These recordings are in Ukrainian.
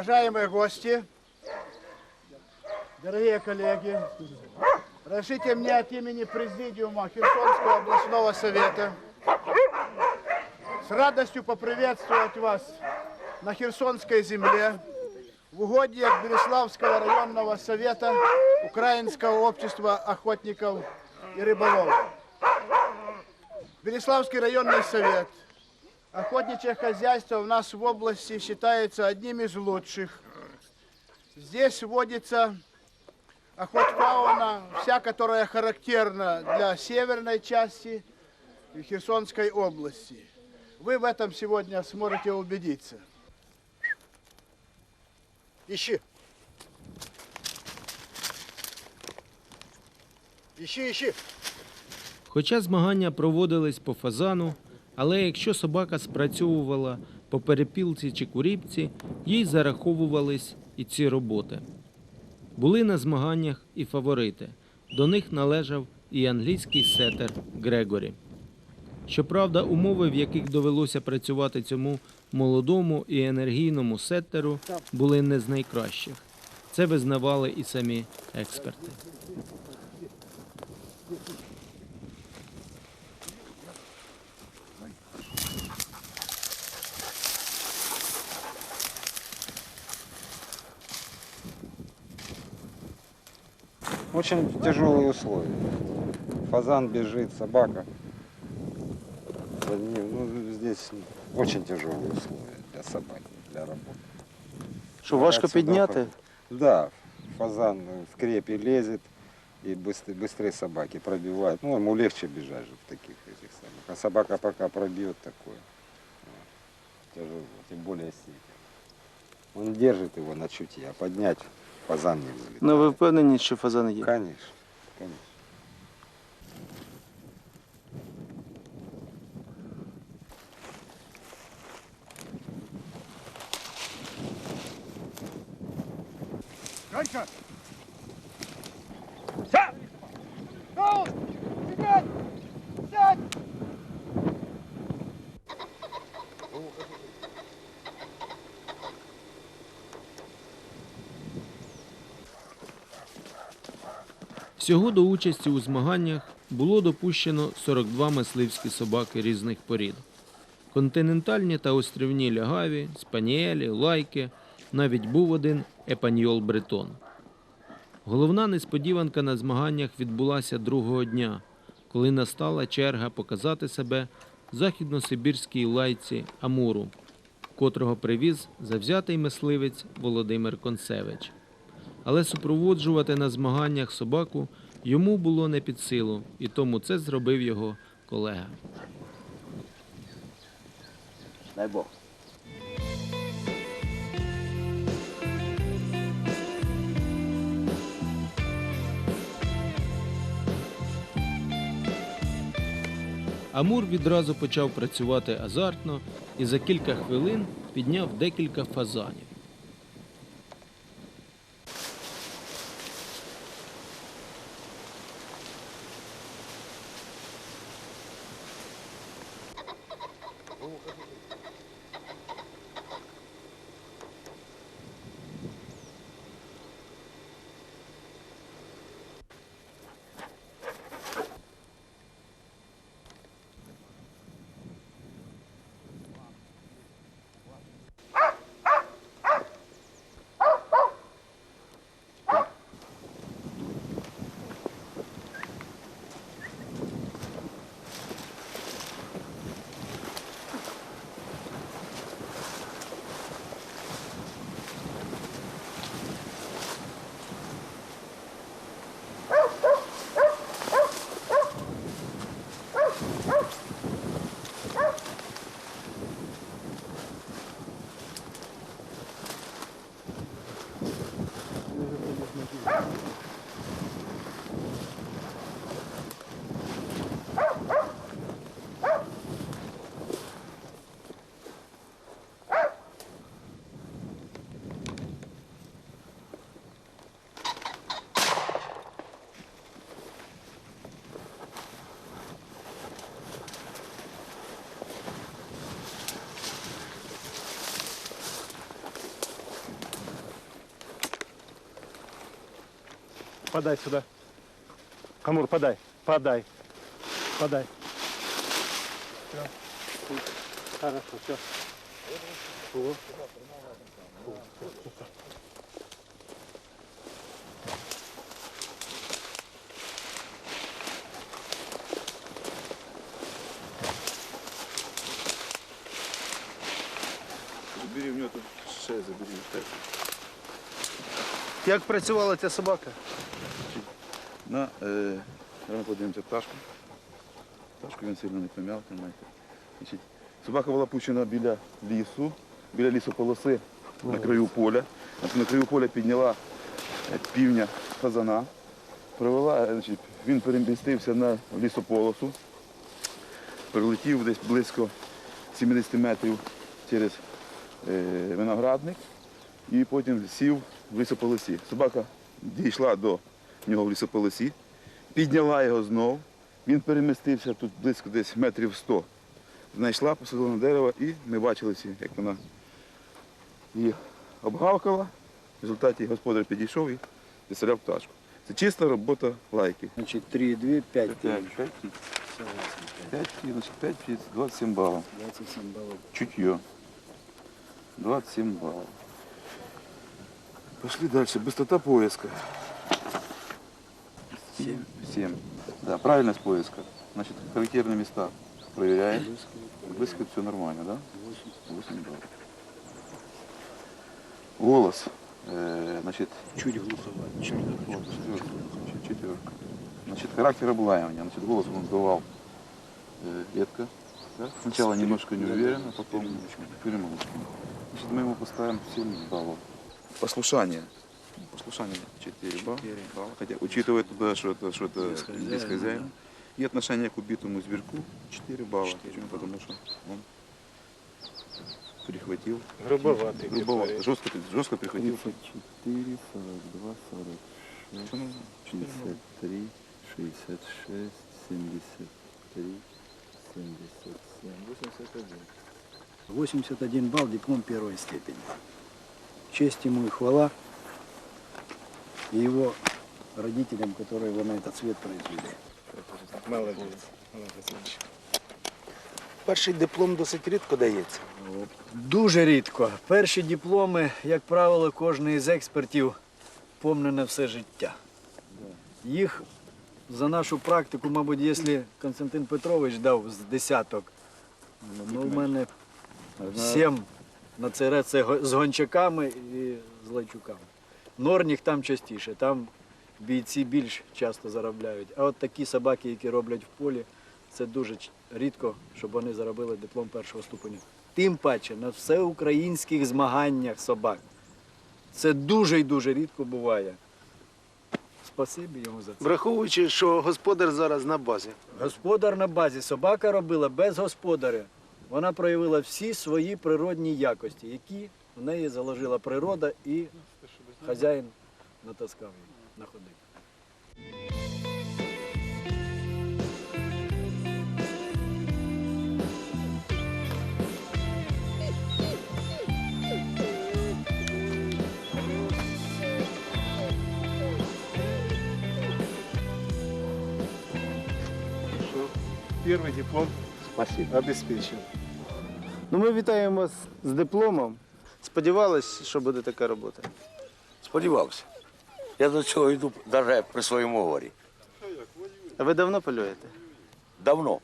Уважаемые гости, дорогие коллеги, разрешите мне от имени Президиума Херсонского областного совета с радостью поприветствовать вас на Херсонской земле в угодьях Береславского районного совета Украинского общества охотников и рыболовов. Береславский районный совет Охотничье хозяйство у нас в области считается одним из лучших. Здесь водится охотфауна, вся, которая характерна для северной части Херсонской области. Вы в этом сегодня сможете убедиться. Ищи. Ищи, ищи. Хоча змагання проводились по фазану, але якщо собака спрацьовувала по перепілці чи куріпці, їй зараховувались і ці роботи. Були на змаганнях і фаворити. До них належав і англійський сетер Грегорі. Щоправда, умови, в яких довелося працювати цьому молодому і енергійному сеттеру, були не з найкращих. Це визнавали і самі експерти. Очень тяжелые условия. Фазан бежит, собака. За ним, ну, здесь очень тяжелые условия для собаки, для работы. Що важко підняти? Да, фазан в крепи лезет и быстрее, быстрее собаки пробивает. Ну, ему легче бежать же в таких этих самых. А собака пока пробьет такое. вот, Тяжело, тем более сеть. Он держит его на чутье, а поднять фазан не взлетает. Ну ви впевнені, що фазан є? Конечно, Всього до участі у змаганнях було допущено 42 мисливські собаки різних порід. Континентальні та острівні лягаві, спаніелі, лайки, навіть був один епаньйол бретон. Головна несподіванка на змаганнях відбулася другого дня, коли настала черга показати себе західносибірській лайці Амуру, котрого привіз завзятий мисливець Володимир Концевич але супроводжувати на змаганнях собаку йому було не під силу, і тому це зробив його колега. Дай Бог. Амур відразу почав працювати азартно і за кілька хвилин підняв декілька фазанів. Подай сюда. Камур, подай. Подай. Подай. Всё. Хорошо, все. Забери в нього тут ще забери. Так. Як працювала ця собака? На, е, подивимося пташку. Пташку він сильно не пом'яв. Значить, собака була пущена біля лісу, біля лісополоси на краю поля. На краю поля підняла е, півня фазана, провела, е, значить, він перемістився на лісополосу, прилетів десь близько 70 метрів через е, виноградник і потім сів в лісополосі. Собака дійшла до нього в лісополосі, підняла його знов. Він перемістився тут близько десь метрів 100. Знайшла, посадила на дерево і ми бачили всі, як вона її обгавкала. В результаті господар підійшов і відстріляв пташку. Це чиста робота лайки. Значить, 3, 2, 5, 5, 5, 5, значить 5, 5, 27 балів. 27 балів. Чутье. 27 баллов. Пошли дальше. Быстрота поиска. 7. 7. Да, правильность поиска. Значит, характерные места проверяем. Близко все нормально, да? 8 баллов. Голос. Э, значит, Чуть глуховато. четверка. Четверка. Значит, характер облаивания. Значит, голос он сдавал э, редко. да? Сначала немножко неуверенно, потом перемолвку. Значит, мы ему поставим 7 баллов. Послушание. Послушание 4 балла. балла. Хотя, учитывая туда, что это, что это здесь хозяин. И отношение к убитому зверьку 4 балла. Почему? Потому что он прихватил. Грубоватый. Грубовато. Жестко, жестко прихватил. 34, 42, 46, Что ну, 53, 66, 73, 77, 81. 81 балл, диплом первой степени. Честь ему и хвала. И его родителям, которые его на этот свет произвели. Молодец. Молодец. Перший диплом досить рідко дається. Дуже рідко. Перші дипломи, як правило, кожен із експертів помне на все життя. Їх за нашу практику, мабуть, якщо Константин Петрович дав з десяток, ну в мене сім на це з гончаками і з лайчуками. Норніх там частіше, там бійці більш часто заробляють. А от такі собаки, які роблять в полі, це дуже рідко, щоб вони заробили диплом першого ступеня. Тим паче на всеукраїнських змаганнях собак. Це дуже і дуже рідко буває. Спасибі йому за це. Враховуючи, що господар зараз на базі. Господар на базі. Собака робила без господаря. Вона проявила всі свої природні якості, які в неї заложила природа і хазяїн натаскав її на ходи. Первый диплом Спасибо. обеспечен. Ну, ми вітаємо з, з дипломом. Сподівались, що буде така робота. Сподівався. Я до цього йду навіть при своєму горі. А ви давно полюєте? Давно,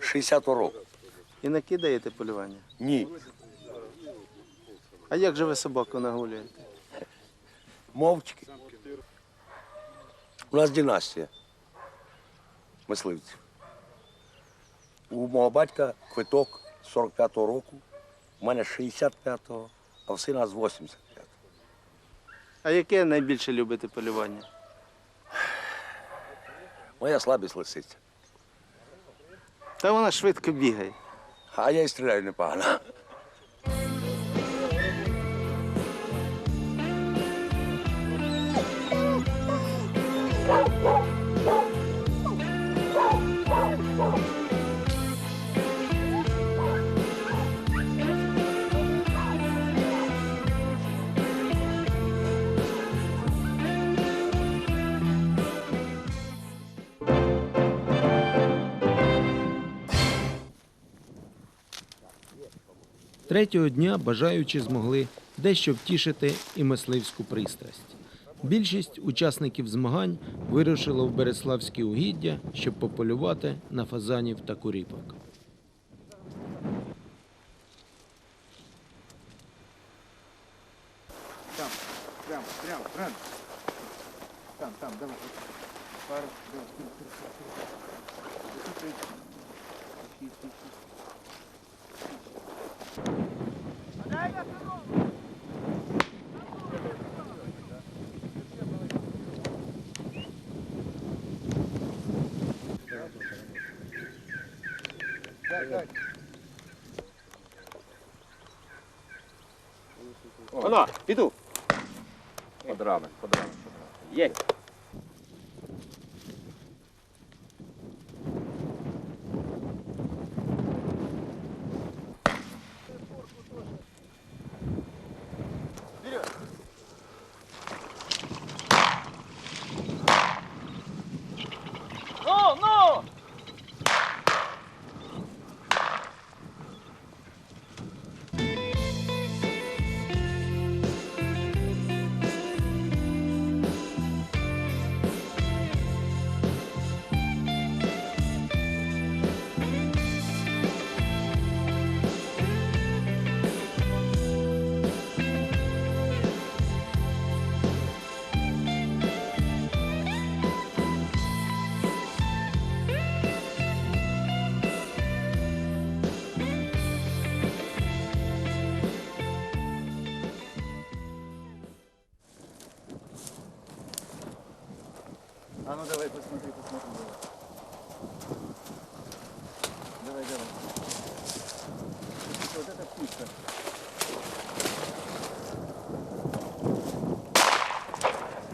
60-го року. І накидаєте полювання? Ні. А як же ви собаку нагулюєте? Мовчки. У нас династія мисливців. У мого батька квиток 45-го року, у мене 65-го, а в сина з 85-го. А яке найбільше любите полювання? Моя слабість лисиця. Та вона швидко бігає. А я і стріляю непогано. Третього дня бажаючі змогли дещо втішити і мисливську пристрасть. Більшість учасників змагань вирушила в Береславські угіддя, щоб пополювати на фазанів та куріпок. Воно, піду. Подрами, подрами. А ну давай посмотри, посмотри. Давай, давай. Вот это птица.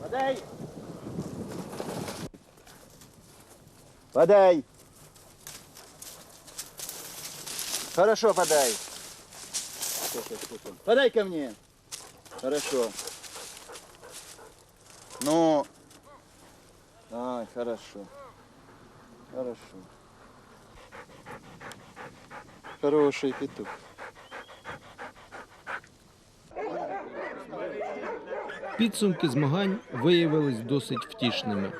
Подай! Подай! Хорошо, подай. Подай ко мне. Хорошо. Ну, а, хорошо. Хорошо. Хороший петух. Підсумки змагань виявились досить втішними.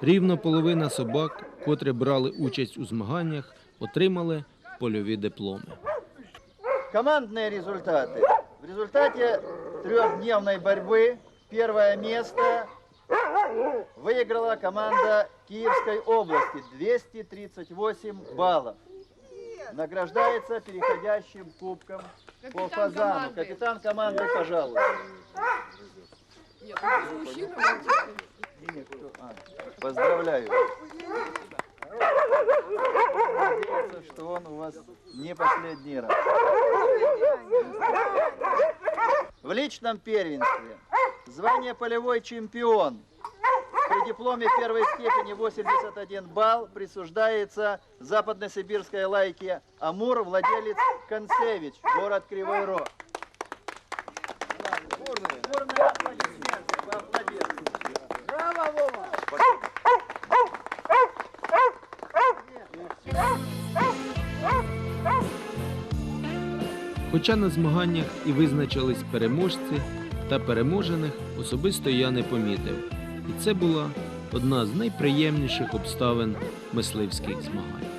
Рівно половина собак, котрі брали участь у змаганнях, отримали польові дипломи. Командные результаты. В результате трехдневной борьбы первое место Выиграла команда Киевской области 238 баллов. Награждается переходящим кубком по Капитан фазану. команды. Капитан команды, пожалуйста. Нет, мужчина? А, Поздравляю. Надеюсь, что он у вас не последний раз. В личном первенстве звание полевой чемпион при дипломе первой степени 81 балл присуждается западносибирской лайке Амур владелец Концевич, город Кривой Рог. Хоча на змаганнях і визначились переможці та переможених, особисто я не помітив. І це була одна з найприємніших обставин мисливських змагань.